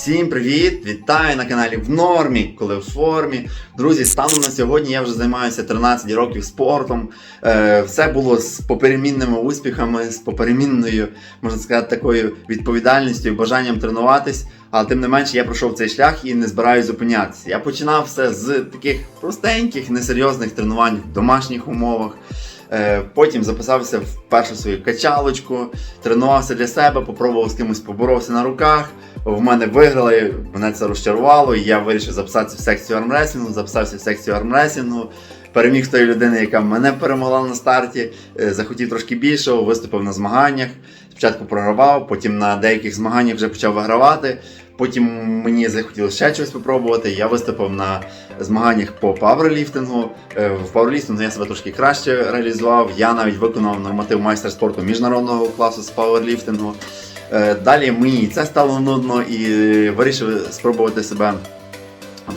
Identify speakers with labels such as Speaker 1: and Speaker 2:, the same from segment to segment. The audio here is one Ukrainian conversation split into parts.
Speaker 1: Всім привіт! Вітаю на каналі в нормі, коли в формі. Друзі, станом на сьогодні я вже займаюся 13 років спортом. Е, все було з поперемінними успіхами, з поперемінною, можна сказати, такою відповідальністю і бажанням тренуватись. Але тим не менше я пройшов цей шлях і не збираюсь зупинятися. Я починав все з таких простеньких, несерйозних тренувань в домашніх умовах. Е, Потім записався в першу свою качалочку, тренувався для себе, попробував з кимось поборовся на руках. В мене виграли, мене це розчарувало, і я вирішив записатися в секцію армреслінгу, записався в секцію армреслінгу, переміг тої людини, яка мене перемогла на старті, е, захотів трошки більшого, виступив на змаганнях. Спочатку програвав, потім на деяких змаганнях вже почав вигравати. Потім мені захотілося ще щось спробувати. Я виступив на змаганнях по пауерліфтингу. Е, В пауерліфтингу я себе трошки краще реалізував. Я навіть виконав норматив майстер спорту міжнародного класу з пауерліфтингу. Е, Далі мені це стало нудно і вирішив спробувати себе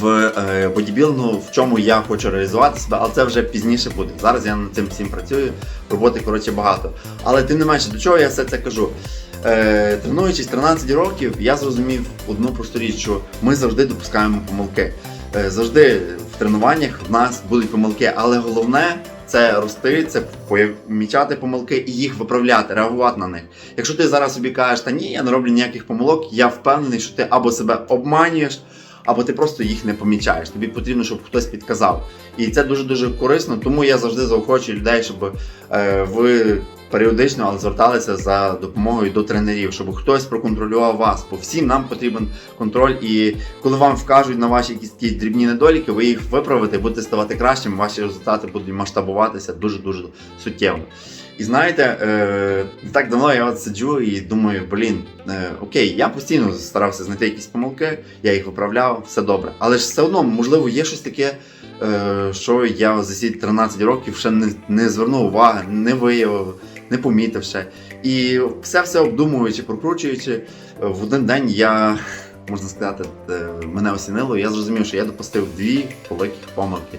Speaker 1: в е, бодібілдингу, в чому я хочу реалізувати себе, але це вже пізніше буде. Зараз я над цим всім працюю, роботи коротше багато. Але тим не менше, до чого я все це кажу? Е, тренуючись 13 років, я зрозумів одну просту річ, що ми завжди допускаємо помилки. Е, завжди в тренуваннях в нас будуть помилки, але головне це рости, це помічати помилки і їх виправляти, реагувати на них. Якщо ти зараз собі кажеш, та ні, я не роблю ніяких помилок, я впевнений, що ти або себе обманюєш, або ти просто їх не помічаєш. Тобі потрібно, щоб хтось підказав. І це дуже дуже корисно, тому я завжди заохочую людей, щоб е, ви періодично але зверталися за допомогою до тренерів, щоб хтось проконтролював вас. Бо всім нам потрібен контроль. І коли вам вкажуть на ваші якісь такі дрібні недоліки, ви їх виправите, будете ставати кращими, ваші результати будуть масштабуватися дуже дуже суттєво. І знаєте, е, так давно я от сиджу і думаю, блін, е, окей, я постійно старався знайти якісь помилки, я їх виправляв, все добре. Але ж все одно, можливо, є щось таке, е, що я за ці 13 років ще не, не звернув уваги, не виявив, не помітив ще. І все все обдумуючи, прокручуючи, в один день я, можна сказати, е, мене осінило, я зрозумів, що я допустив дві великих помилки.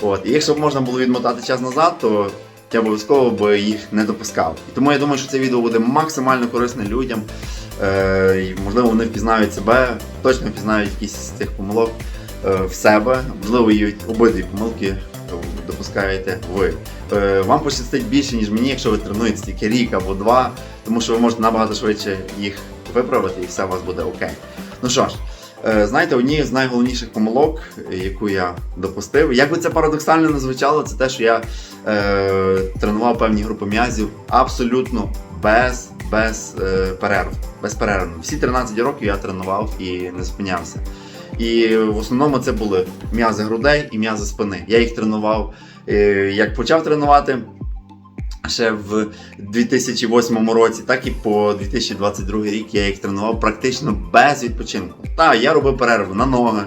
Speaker 1: От. І якщо б можна було відмотати час назад, то я обов'язково би їх не допускав. І тому я думаю, що це відео буде максимально корисне людям. Е, можливо, вони впізнають себе, точно впізнають якісь з цих помилок е, в себе. Можливо, і обидві помилки е, допускаєте ви. Е, вам пощастить більше, ніж мені, якщо ви тренуєте тільки рік або два, тому що ви можете набагато швидше їх виправити і все у вас буде окей. Ну що ж. Е, Знаєте, одні з найголовніших помилок, яку я допустив, як би це парадоксально не звучало, це те, що я е, тренував певні групи м'язів абсолютно без, без е, перерв. Безперервно. Всі 13 років я тренував і не зупинявся. І в основному це були м'язи грудей і м'язи спини. Я їх тренував. Е, як почав тренувати ще в 2008 році, так і по 2022 рік я їх тренував практично без відпочинку. Та я робив перерву на ноги,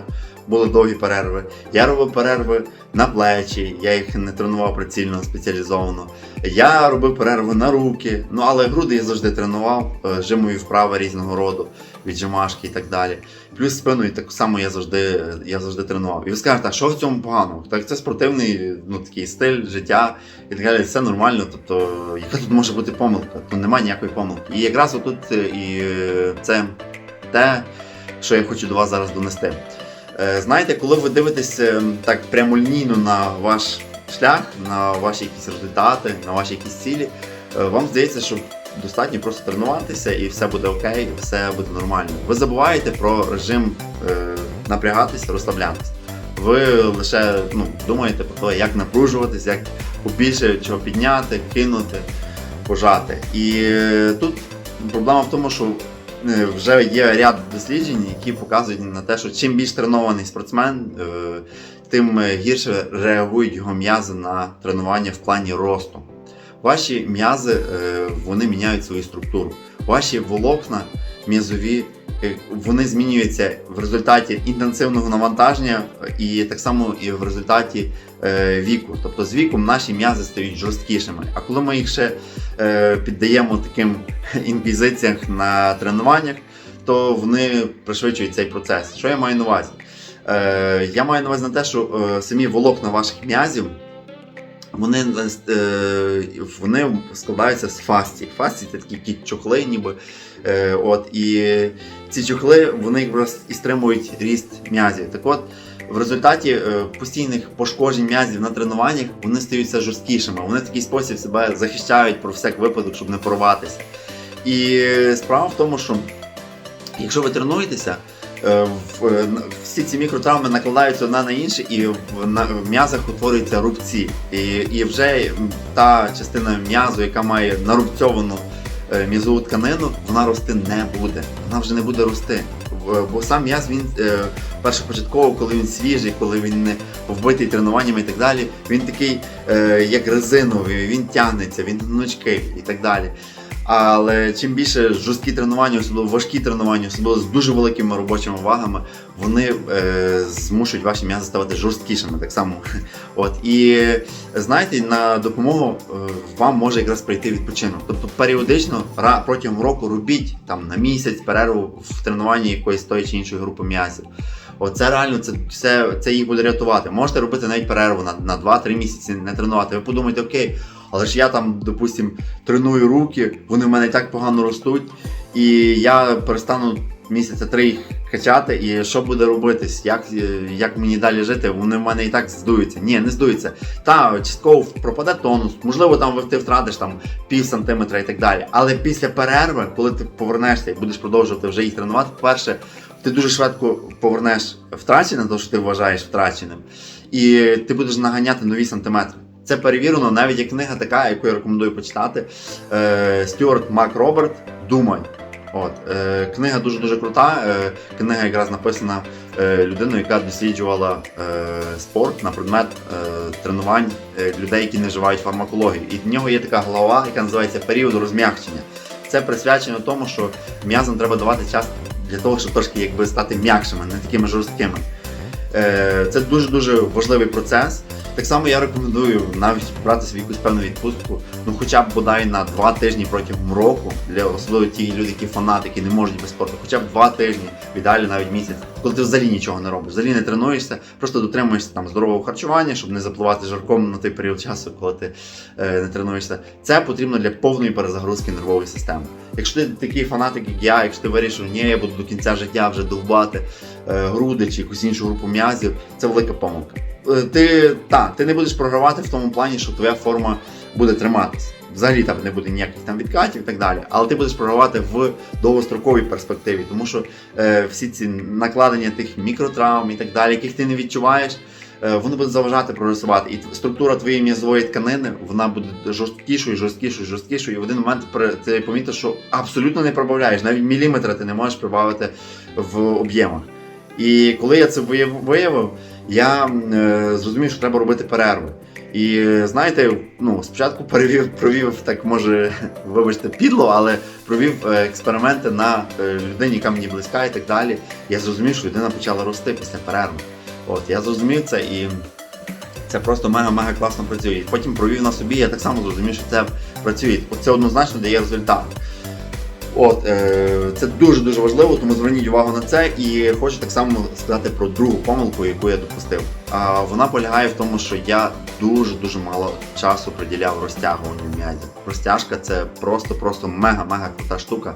Speaker 1: були довгі перерви. Я робив перерви на плечі, я їх не тренував прицільно, спеціалізовано. Я робив перерви на руки, ну але груди я завжди тренував, е, жимові вправи різного роду, віджимашки і так далі. Плюс спину і так само я завжди, я завжди тренував. І ви скажете, а що в цьому поганого? Так це спортивний ну, такий стиль життя і так далі. Це нормально. Тобто, яка тут може бути помилка? Тут немає ніякої помилки. І якраз отут е, і е, це те, що я хочу до вас зараз донести. Е, Знаєте, коли ви дивитесь е, так прямолінійно на ваш шлях, на ваші якісь результати, на ваші якісь цілі, е, вам здається, що достатньо просто тренуватися і все буде окей, все буде нормально. Ви забуваєте про режим е, напрягатися, розслаблятися. Ви лише ну, думаєте про те, як напружуватись, як побільше чого підняти, кинути, пожати. І тут проблема в тому, що вже є ряд досліджень, які показують на те, що чим більш тренований спортсмен, е, тим е, гірше реагують його м'язи на тренування в плані росту. Ваші м'язи е, вони міняють свою структуру. Ваші волокна м'язові е, вони змінюються в результаті інтенсивного навантаження е, і так само і в результаті е, віку. Тобто з віком наші м'язи стають жорсткішими. А коли ми їх ще е, піддаємо таким інквізиціям на тренуваннях, то вони пришвидшують цей процес. Що я маю на увазі? Е, я маю на увазі на те, що е, самі волокна ваших м'язів вони, е, вони складаються з фасцій. Фасції це такі якісь чохли, ніби. Е, от, і ці чохли вони якраз і стримують ріст м'язів. Так от, в результаті е, постійних пошкоджень м'язів на тренуваннях вони стають все жорсткішими. Вони в такий спосіб себе захищають про всяк випадок, щоб не порватися. І справа в тому, що якщо ви тренуєтеся, всі ці мікротравми накладаються одна на інше, і в, м'язах утворюються рубці. І, і вже та частина м'язу, яка має нарубцьовану е, м'язову тканину, вона рости не буде. Вона вже не буде рости. Бо сам м'яз він е, першопочатково, коли він свіжий, коли він не вбитий тренуваннями і так далі, він такий е, як резиновий, він тягнеться, він гнучкий і так далі. Але чим більше жорсткі тренування, особливо важкі тренування, особливо з дуже великими робочими вагами, вони е, змушують ваші м'язи ставати жорсткішими так само. От і знаєте, на допомогу е, вам може якраз прийти відпочинок. Тобто періодично протягом року робіть там на місяць перерву в тренуванні якоїсь тої чи іншої групи м'язів. Оце реально це, це, це їх буде рятувати. Можете робити навіть перерву на, на 2-3 місяці не тренувати. Ви подумаєте, окей, але ж я там, допустим, треную руки, вони в мене і так погано ростуть, і я перестану місяця три їх качати, і що буде робитись? Як, як мені далі жити? Вони в мене і так здуються. Ні, не здуються. Та частково пропаде тонус, можливо, там ти втратиш там пів сантиметра і так далі. Але після перерви, коли ти повернешся і будеш продовжувати вже їх тренувати, перше, ти дуже швидко повернеш втрачене, то що ти вважаєш втраченим, і ти будеш наганяти нові сантиметри. Це перевірено, навіть є книга така, яку я рекомендую почитати. Е, Стюарт Мак Роберт Думай. От, е, книга дуже дуже крута. Е, книга якраз написана е, людиною, яка досліджувала е, спорт на предмет е, тренувань е, людей, які не вживають фармакологію. І в нього є така глава, яка називається період розм'якчення. Це присвячено тому, що м'язам треба давати час для того, щоб трошки якби стати м'якшими, не такими жорсткими. Е, Це дуже дуже важливий процес. Так само я рекомендую навіть брати собі якусь певну відпустку, ну хоча б бодай на два тижні протягом року, для особливо ті люди, які фанати, які не можуть без спорту, хоча б два тижні, в ідеалі навіть місяць, коли ти взагалі нічого не робиш, взагалі не тренуєшся, просто дотримуєшся там здорового харчування, щоб не запливати жарком на той період часу, коли ти е, не тренуєшся. Це потрібно для повної перезагрузки нервової системи. Якщо ти такий фанатик, як я, якщо ти вирішив, ні, я буду до кінця життя вже довбати груди чи якусь іншу групу м'язів, це велика помилка. Е, Ти, та, ти не будеш програвати в тому плані, що твоя форма буде триматись. Взагалі там не буде ніяких там відкатів і так далі. Але ти будеш програвати в довгостроковій перспективі, тому що е, всі ці накладення тих мікротравм і так далі, яких ти не відчуваєш, е, вони будуть заважати прогресувати. І структура твоєї м'язової тканини вона буде жорсткішою, жорсткішою, жорсткішою. І в один момент ти помітиш, що абсолютно не прибавляєш, навіть міліметра ти не можеш прибавити в об'ємах. І коли я це виявив, я е, зрозумів, що треба робити перерви. І знаєте, ну спочатку перевів, провів так, може, вибачте, підло, але провів е, експерименти на е, людині, яка мені близька і так далі. Я зрозумів, що людина почала рости після перерви. От я зрозумів це і це просто мега-мега класно працює. Потім провів на собі, я так само зрозумів, що це працює. От Це однозначно дає результат. От, е, це дуже дуже важливо, тому зверніть увагу на це. І хочу так само сказати про другу помилку, яку я допустив. А вона полягає в тому, що я дуже дуже мало часу приділяв розтягуванню м'язів. Розтяжка це просто-просто мега-мега крута штука.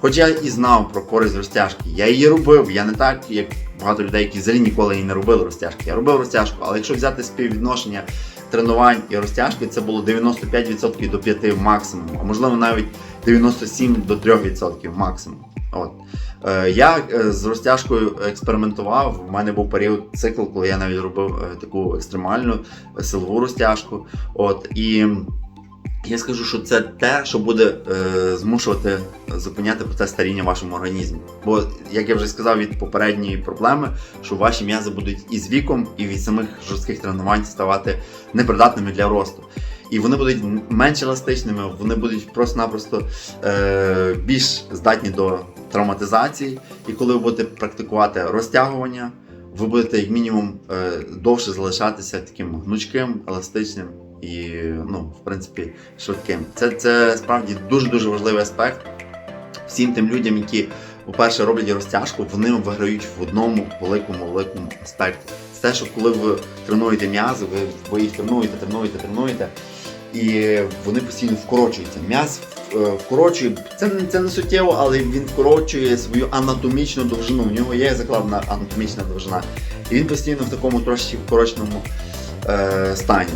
Speaker 1: Хоч я і знав про користь розтяжки, я її робив. Я не так, як багато людей, які взагалі ніколи і не робили розтяжки. Я робив розтяжку, але якщо взяти співвідношення тренувань і розтяжки, це було 95% до 5 максимум, а можливо навіть 97 до 3% максимум. От. Е, я е, з розтяжкою експериментував. У мене був період цикл, коли я навіть робив е, таку екстремальну силову розтяжку. От, і я скажу, що це те, що буде е, змушувати зупиняти процес старіння в вашому організмі. Бо, як я вже сказав від попередньої проблеми, що ваші м'язи будуть і з віком, і від самих жорстких тренувань ставати непридатними для росту. І вони будуть менш еластичними, вони будуть просто-напросто е, більш здатні до травматизації. І коли ви будете практикувати розтягування, ви будете як мінімум е, довше залишатися таким гнучким, еластичним і, ну, в принципі, швидким. Це, це справді дуже дуже важливий аспект. Всім тим людям, які, по-перше, роблять розтяжку, вони виграють в одному великому великому аспекті. те, що коли ви тренуєте м'язи, ви, ви їх тренуєте, тренуєте, тренуєте, і вони постійно вкорочуються. М'яз е, вкорочує, це, це не суттєво, але він вкорочує свою анатомічну довжину. В нього є закладена анатомічна довжина. І він постійно в такому трошки вкороченому е, стані.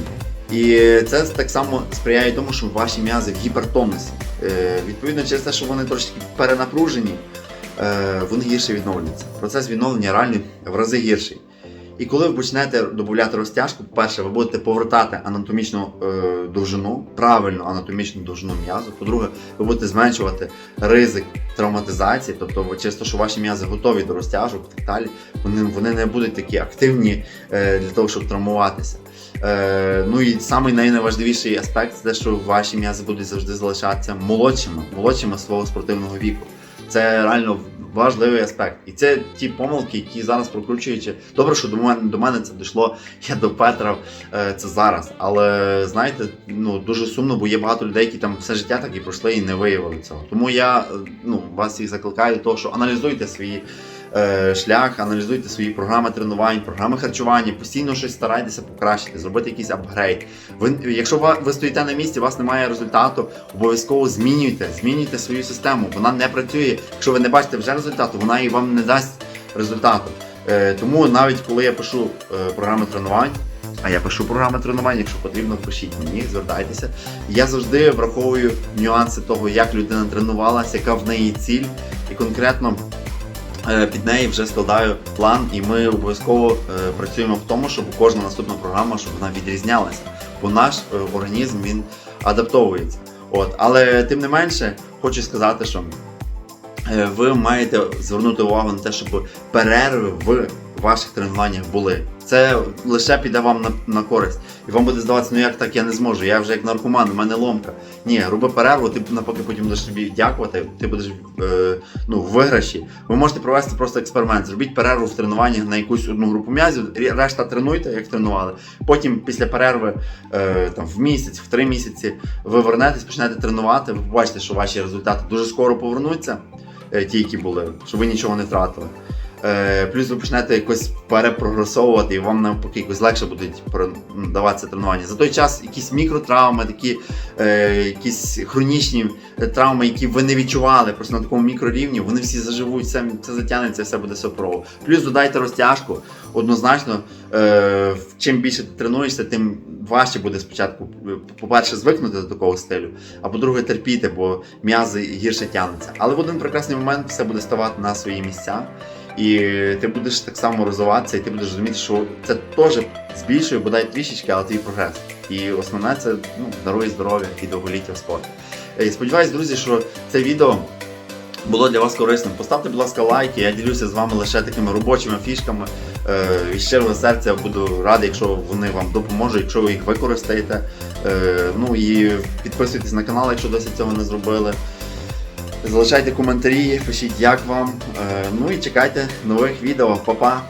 Speaker 1: І це так само сприяє тому, що ваші м'язи в гіпертонусі. Е, відповідно, через те, що вони трошки перенапружені, е, вони гірше відновлюються. Процес відновлення реально в рази гірший. І коли ви почнете додати розтяжку, по-перше, ви будете повертати анатомічну е, довжину, правильну анатомічну довжину м'язу. По-друге, ви будете зменшувати ризик травматизації, тобто через те, що ваші м'язи готові до розтяжок і так далі, вони, вони не будуть такі активні е, для того, щоб травмуватися. Е, ну і самий найважливіший аспект це те, що ваші м'язи будуть завжди залишатися молодшими, молодшими свого спортивного віку. Це реально важливий аспект. І це ті помилки, які зараз прокручуючи. Добре, що до мене до мене це дійшло. Я до Петра е, це зараз. Але знаєте, ну дуже сумно, бо є багато людей, які там все життя так і пройшли і не виявили цього. Тому я е, ну вас всіх закликаю того, що аналізуйте свої. Е, Шлях, аналізуйте свої програми тренувань, програми харчування, постійно щось старайтеся покращити, зробити якийсь апгрейд. Ви, якщо ви, стоїте на місці, у вас немає результату, обов'язково змінюйте, змінюйте свою систему. Вона не працює. Якщо ви не бачите вже результату, вона і вам не дасть результату. Е, тому навіть коли я пишу е, програми тренувань, а я пишу програми тренувань, якщо потрібно, пишіть мені, звертайтеся. Я завжди враховую нюанси того, як людина тренувалася, яка в неї ціль, і конкретно під неї вже складаю план, і ми обов'язково е, працюємо в тому, щоб кожна наступна програма щоб вона відрізнялася. Бо наш е, організм він адаптовується. От, але тим не менше, хочу сказати, що е, ви маєте звернути увагу на те, щоб перерви в ваших тренуваннях були. Це лише піде вам на, на користь. І вам буде здаватися, ну як так я не зможу. Я вже як наркоман, у мене ломка. Ні, роби перерву, ти навпаки потім будеш собі дякувати, ти будеш е, ну, в виграші. Ви можете провести просто експеримент. Зробіть перерву в тренуваннях на якусь одну групу м'язів, решта тренуйте, як тренували. Потім після перерви е, там, в місяць, в три місяці ви вернетесь, почнете тренувати, ви побачите, що ваші результати дуже скоро повернуться, е, ті, які були, щоб ви нічого не втратили. Е, плюс ви почнете якось перепрогресовувати, і вам навпаки якось легше будуть про- даватися тренування. За той час якісь мікротравми, такі е, якісь хронічні травми, які ви не відчували просто на такому мікрорівні, вони всі заживуть, все, це затягнеться, все буде сопрово. Плюс додайте розтяжку. Однозначно, е, чим більше ти тренуєшся, тим важче буде спочатку, по-перше, звикнути до такого стилю, а по-друге, терпіти, бо м'язи гірше тягнуться. Але в один прекрасний момент все буде ставати на свої місця. І ти будеш так само розвиватися, і ти будеш розуміти, що це теж збільшує бодай трішечки, але твій прогрес. І основне це ну, дарує здоров'я і довголіття в спорті. Е, Сподіваюсь, друзі, що це відео було для вас корисним. Поставте, будь ласка, лайки. Я ділюся з вами лише такими робочими фішками. Е, від щирого серця буду радий, якщо вони вам допоможуть, якщо ви їх використаєте. Е, ну і підписуйтесь на канал, якщо досі цього не зробили. Залишайте коментарі, пишіть, як вам. Е, ну і чекайте нових відео. Па-па!